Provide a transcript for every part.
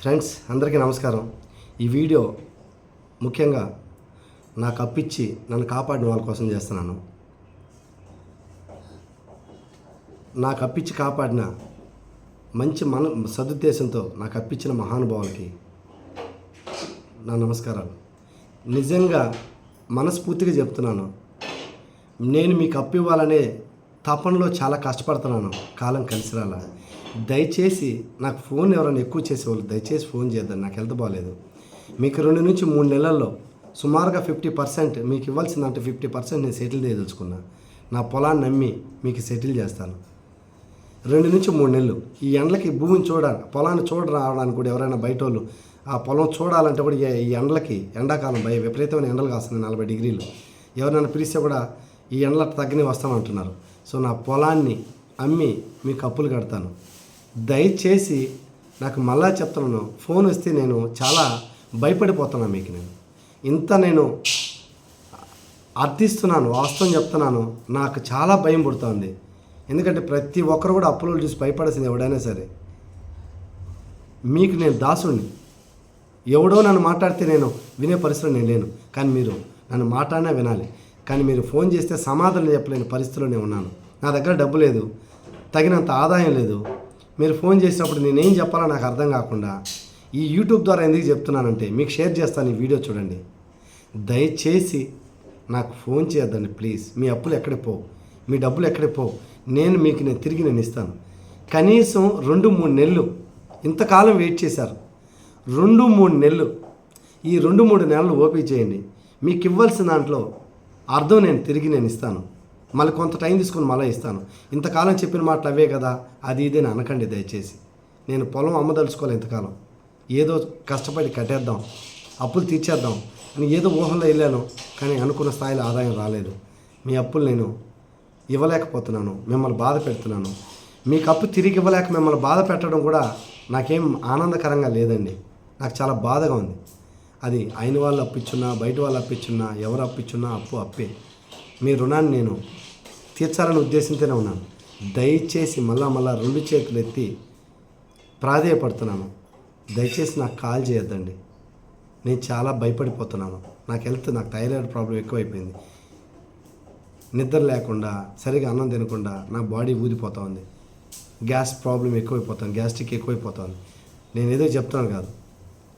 Friends అందరికీ నమస్కారం. ఈ వీడియో ముఖ్యంగా నాకు అప్పిచ్చి నన్ను కాపాడిన వాళ్ళ కోసం చేస్తున్నాను. నాకు అప్పిచ్చి కాపాడిన మంచి మన సదుద్దేశంతో నాకు అప్పించిన మహానుభావులకి నా నమస్కారాలు. నిజంగా మనస్ఫూర్తిగా చెప్తున్నాను. నేను మీకు అప్పివ్వాలనే తపనలో చాలా కష్టపడుతున్నాను. కాలం కలిసి రాలా దయచేసి నాకు ఫోన్ ఎవరైనా ఎక్కువ చేసేవాళ్ళు దయచేసి ఫోన్ చేద్దాం నాకు హెల్త్ బాగాలేదు మీకు రెండు నుంచి మూడు నెలల్లో సుమారుగా ఫిఫ్టీ పర్సెంట్ మీకు ఇవ్వాల్సిందంటే ఫిఫ్టీ పర్సెంట్ నేను సెటిల్ చేయదలుచుకున్నా. నా పొలాన్ని నమ్మి మీకు సెటిల్ చేస్తాను. రెండు నుంచి మూడు నెలలు. ఈ ఎండలకి భూమిని చూడాలి పొలాన్ని చూడ రావడానికి కూడా ఎవరైనా బయట వాళ్ళు ఆ పొలం చూడాలంటే కూడా ఈ- ఈ ఎండలకి ఎండాకాలం భయ విపరీతమైన ఎండలు కాస్తుంది నలభై డిగ్రీలు. ఎవరైనా పిలిస్తే కూడా ఈ ఎండల తగ్గని వస్తామంటున్నారు సో నా పొలాన్ని అమ్మి మీకు అప్పులు కడతాను. దయచేసి నాకు మళ్ళా చెప్తున్నాను ఫోన్ వస్తే నేను చాలా భయపడిపోతున్నాను మీకు నేను. ఇంత నేను అర్థిస్తున్నాను వాస్తవం చెప్తున్నాను. నాకు చాలా భయం పుడుతుంది. ఎందుకంటే ప్రతి ఒక్కరు కూడా అప్పులు చూసి భయపడాల్సింది ఎవడైనా సరే. మీకు నేను దాసుడిని ఎవడో నన్ను మాట్లాడితే నేను వినే పరిస్థితిలో నేను లేను. కానీ మీరు నన్ను మాట్లాడినా వినాలి. కానీ మీరు ఫోన్ చేస్తే సమాధానం చెప్పలేని పరిస్థితిలోనే ఉన్నాను. నా దగ్గర డబ్బు లేదు తగినంత ఆదాయం లేదు. మీరు ఫోన్ చేసినప్పుడు నేనేం చెప్పాలో నాకు అర్థం కాకుండా ఈ యూట్యూబ్ ద్వారా ఎందుకు చెప్తున్నానంటే మీకు షేర్ చేస్తాను ఈ వీడియో చూడండి. దయచేసి నాకు ఫోన్ చేయొద్దండి ప్లీజ్. మీ అప్పులు ఎక్కడికి పోవు? మీ డబ్బులు ఎక్కడికి పోవు? నేను మీకు నేను తిరిగి నేను ఇస్తాను. కనీసం రెండు మూడు నెలలు ఇంతకాలం వెయిట్ చేశారు. రెండు మూడు నెలలు ఈ రెండు మూడు నెలలు ఓపిక చేయండి. మీకు ఇవ్వాల్సిన దాంట్లో అర్థం నేను తిరిగి నేను ఇస్తాను. మళ్ళీ కొంత టైం తీసుకొని మళ్ళీ ఇస్తాను. ఇంతకాలం చెప్పిన మాటలు అవే కదా? అది ఇది అని అనకండి దయచేసి. నేను పొలం అమ్మదలుచుకోవాలి ఇంతకాలం. ఏదో కష్టపడి కట్టేద్దాం. అప్పులు తీర్చేద్దాం అని ఏదో ఊహంలో వెళ్ళాను. కానీ అనుకున్న స్థాయిలో ఆదాయం రాలేదు. మీ అప్పులు నేను ఇవ్వలేకపోతున్నాను. మిమ్మల్ని బాధ పెడుతున్నాను. మీకు అప్పు తిరిగి ఇవ్వలేక మిమ్మల్ని బాధ పెట్టడం కూడా నాకేం ఆనందకరంగా లేదండి. నాకు చాలా బాధగా ఉంది. అది ఆయన వాళ్ళు అప్పిచ్చున్నా బయట వాళ్ళు అప్పిచ్చున్నా ఎవరు అప్పిచ్చున్నా అప్పు అప్పే. మీ రుణాన్ని నేను తీర్చాలని ఉద్దేశంతోనే ఉన్నాను. దయచేసి మళ్ళా మళ్ళా రెండు చేతులు ఎత్తి ప్రాధేయపడుతున్నాను. దయచేసి నాకు కాల్ చేయొద్దండి. నేను చాలా భయపడిపోతున్నాను. నాకు హెల్త్ నాకు థైరాయిడ్ ప్రాబ్లం ఎక్కువైపోయింది. నిద్ర లేకుండా సరిగా అన్నం తినకుండా నా బాడీ ఊదిపోతూ ఉంది గ్యాస్ ప్రాబ్లం ఎక్కువైపోతుంది గ్యాస్ట్రిక్ ఎక్కువైపోతుంది. నేను ఏదో చెప్తాను కాదు.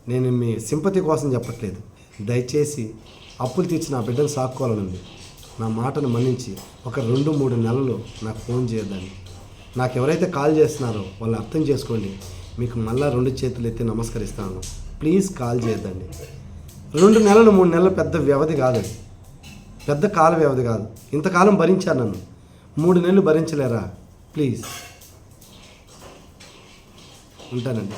నేను మీ సింపతి కోసం చెప్పట్లేదు. దయచేసి అప్పులు తీర్చి నా బిడ్డను సాక్కోవాలనుంది. నా మాటను మన్నించి ఒక రెండు మూడు నెలలు నాకు ఫోన్ చేయొద్దండి. నాకు ఎవరైతే కాల్ చేస్తున్నారో వాళ్ళు అర్థం చేసుకోండి. మీకు మళ్ళీ రెండు చేతులు ఎత్తి నమస్కరిస్తాను. ప్లీజ్ కాల్ చేయొద్దండి. రెండు నెలలు మూడు నెలలు పెద్ద వ్యవధి కాదు పెద్ద కాల వ్యవధి కాదు. ఇంతకాలం భరించాను నన్ను. మూడు నెలలు భరించలేరా? ప్లీజ్. ఉంటానండి.